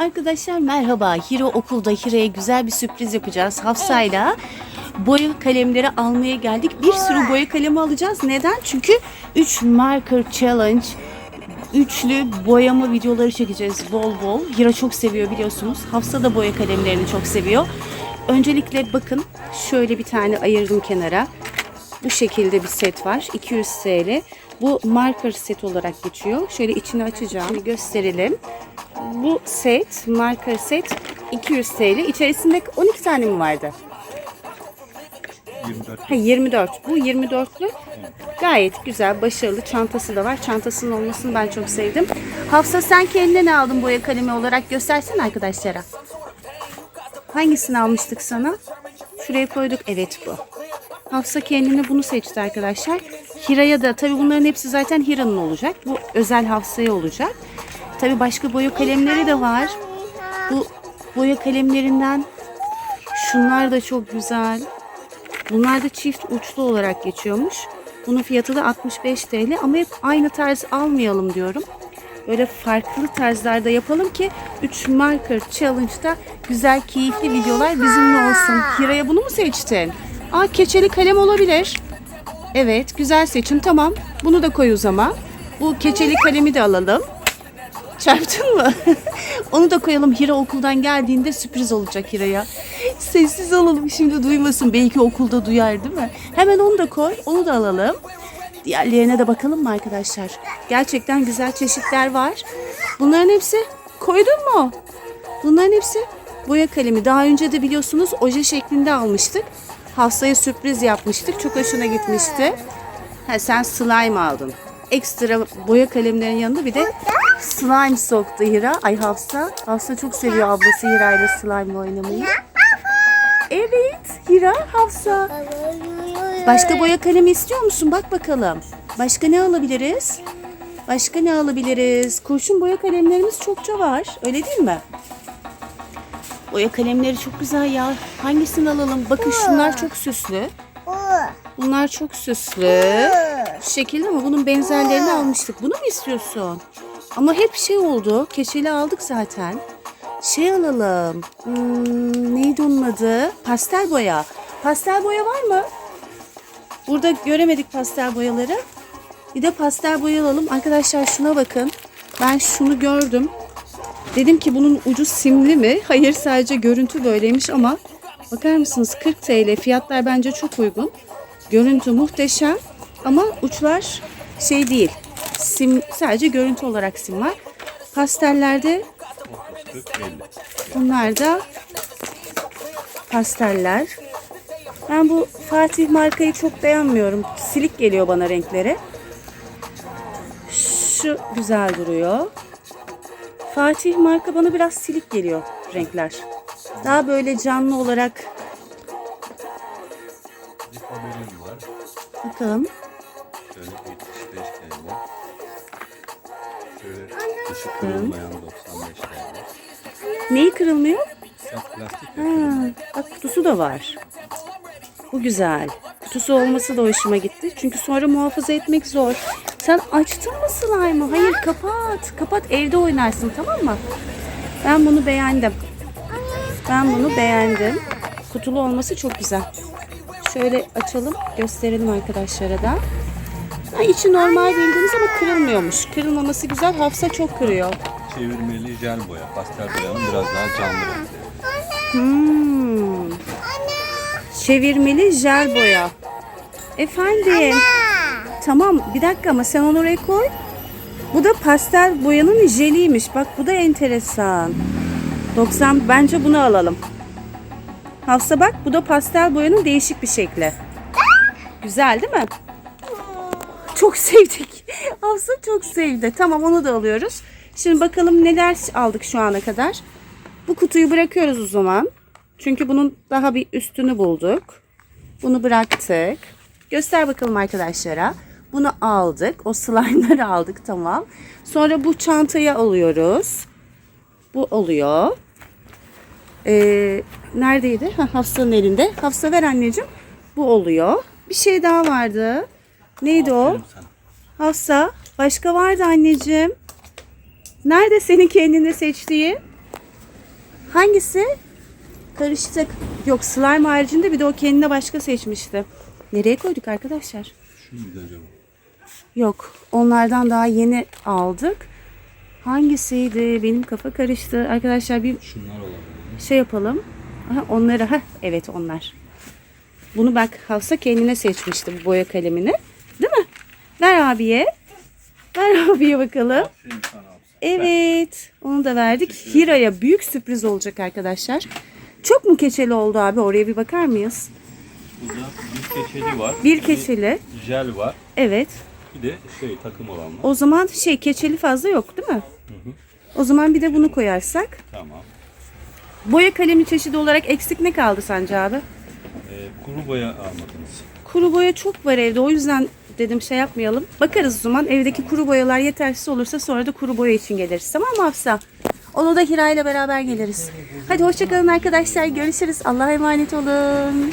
Arkadaşlar merhaba. Hiro okulda Hiro'ya güzel bir sürpriz yapacağız. Hafsa'yla boya kalemleri almaya geldik. Bir sürü boya kalemi alacağız. Neden? Çünkü 3 marker challenge üçlü boyama videoları çekeceğiz bol bol. Hira çok seviyor biliyorsunuz. Hafsa da boya kalemlerini çok seviyor. Öncelikle bakın şöyle bir tane ayırdım kenara. Bu şekilde bir set var. 200 TL. Bu marker set olarak geçiyor. Şöyle içini açacağım. Gösterelim. Bu set, marker set 200 TL. İçerisinde 12 tane mi vardı? 24 Ha 24. Bu 24'lü. Gayet güzel, başarılı. Çantası da var. Çantasının olmasını ben çok sevdim. Hafsa sen kendine ne aldın boya kalemi olarak? Göstersene arkadaşlara. Hangisini almıştık sana? Şuraya koyduk. Evet bu. Hafsa kendine bunu seçti arkadaşlar. Hira'ya da tabii bunların hepsi zaten Hira'nın olacak. Bu özel Hafsa'ya olacak. Tabii başka boya kalemleri de var. Bu boya kalemlerinden şunlar da çok güzel. Bunlar da çift uçlu olarak geçiyormuş. Bunun fiyatı da 65 TL ama hep aynı tarz almayalım diyorum. Böyle farklı tarzlarda yapalım ki 3 marker challenge'da güzel keyifli videolar bizimle olsun. Hira'ya bunu mu seçtin? Aa keçeli kalem olabilir. Evet güzel seçim tamam. Bunu da koy o zaman. Bu keçeli kalemi de alalım. Çarptın mı? Onu da koyalım. Hira okuldan geldiğinde sürpriz olacak Hira'ya. Sessiz olalım şimdi duymasın. Belki okulda duyar değil mi? Hemen onu da koy. Onu da alalım. Diğerlerine de bakalım mı arkadaşlar? Gerçekten güzel çeşitler var. Bunların hepsi koydun mu? Bunların hepsi boya kalemi. Daha önce de biliyorsunuz oje şeklinde almıştık. Hafsa'ya sürpriz yapmıştık. Çok hoşuna gitmişti. Ha, sen slime aldın. Ekstra boya kalemlerin yanında bir de slime soktu Hira. Ay Hafsa. Hafsa çok seviyor ablası Hira ile slime oynamayı. Evet Hira Hafsa. Başka boya kalemi istiyor musun? Bak bakalım. Başka ne alabiliriz? Başka ne alabiliriz? Kurşun boya kalemlerimiz çokça var. Öyle değil mi? Boya kalemleri çok güzel ya. Hangisini alalım? Bakın şunlar çok süslü. Bunlar çok süslü. Şu şekilde ama bunun benzerlerini almıştık. Bunu mu istiyorsun? Ama hep şey oldu. Keçeli aldık zaten. Şey alalım. Hmm, neydi onun adı? Pastel boya. Pastel boya var mı? Burada göremedik pastel boyaları. Bir de pastel boya alalım. Arkadaşlar şuna bakın. Ben şunu gördüm. Dedim ki bunun ucu simli mi? Hayır sadece görüntü böyleymiş ama bakar mısınız 40 TL fiyatlar bence çok uygun. Görüntü muhteşem ama uçlar şey değil. Sim sadece görüntü olarak sim var. Pastellerde 40 50. bunlar da pasteller. Ben bu Fatih markayı çok beğenmiyorum. Silik geliyor bana renkleri. Şu güzel duruyor. Fatih marka bana biraz silik geliyor renkler. Daha böyle canlı olarak bakalım. Şöyle kırılmayan 95 TL. Neyi kırılmıyor? Plastik Ha, bak kutusu da var. Bu güzel. Kutusu olması da hoşuma gitti. Çünkü sonra muhafaza etmek zor. Sen açtın mı slime'ı? Hayır kapat. Kapat evde oynarsın tamam mı? Ben bunu beğendim. Ben bunu beğendim. Kutulu olması çok güzel. Şöyle açalım gösterelim arkadaşlara da. Ha, içi normal bildiğiniz ama kırılmıyormuş. Kırılmaması güzel. Hafsa çok kırıyor. Çevirmeli jel boya. Pastel boyanın biraz daha canlı renkleri. Hmm. Çevirmeli jel boya. Efendim. Tamam bir dakika ama sen onu oraya koy. Bu da pastel boyanın jeliymiş. Bak bu da enteresan. 90 bence bunu alalım. Hafsa bak bu da pastel boyanın değişik bir şekli. Güzel değil mi? Çok sevdik. Hafsa çok sevdi. Tamam onu da alıyoruz. Şimdi bakalım neler aldık şu ana kadar. Bu kutuyu bırakıyoruz o zaman. Çünkü bunun daha bir üstünü bulduk. Bunu bıraktık. Göster bakalım arkadaşlara. Bunu aldık. O slime'ları aldık tamam. Sonra bu çantayı alıyoruz. Bu oluyor. Ee, neredeydi? Ha, Hafsa'nın elinde. Hafsa ver anneciğim. Bu oluyor. Bir şey daha vardı. Neydi o? Aferin sana. Hafsa. Başka vardı anneciğim. Nerede senin kendinde seçtiğin? Hangisi? Karıştık. Yok slime haricinde bir de o kendine başka seçmişti. Nereye koyduk arkadaşlar? Şu muydu acaba? Yok. Onlardan daha yeni aldık. Hangisiydi? Benim kafa karıştı. Arkadaşlar bir Şunlar olabilir. şey yapalım. Aha, onları ha evet onlar. Bunu bak Hafsa kendine seçmişti bu boya kalemini. Abiye. Ver abiye bakalım. Evet. Onu da verdik. Hira'ya büyük sürpriz olacak arkadaşlar. Çok mu keçeli oldu abi? Oraya bir bakar mıyız? Burada bir keçeli var. Bir keçeli. Jel var. Evet. Bir de şey takım olan var. O zaman şey keçeli fazla yok değil mi? O zaman bir de bunu koyarsak. Tamam. Boya kalemi çeşidi olarak eksik ne kaldı sence abi? Ee, kuru boya almadınız. Kuru boya çok var evde. O yüzden dedim şey yapmayalım. Bakarız o zaman. Evdeki kuru boyalar yetersiz olursa sonra da kuru boya için geliriz. Tamam mı Hafsa? Onu da Hira ile beraber geliriz. Hadi hoşçakalın arkadaşlar. Görüşürüz. Allah'a emanet olun.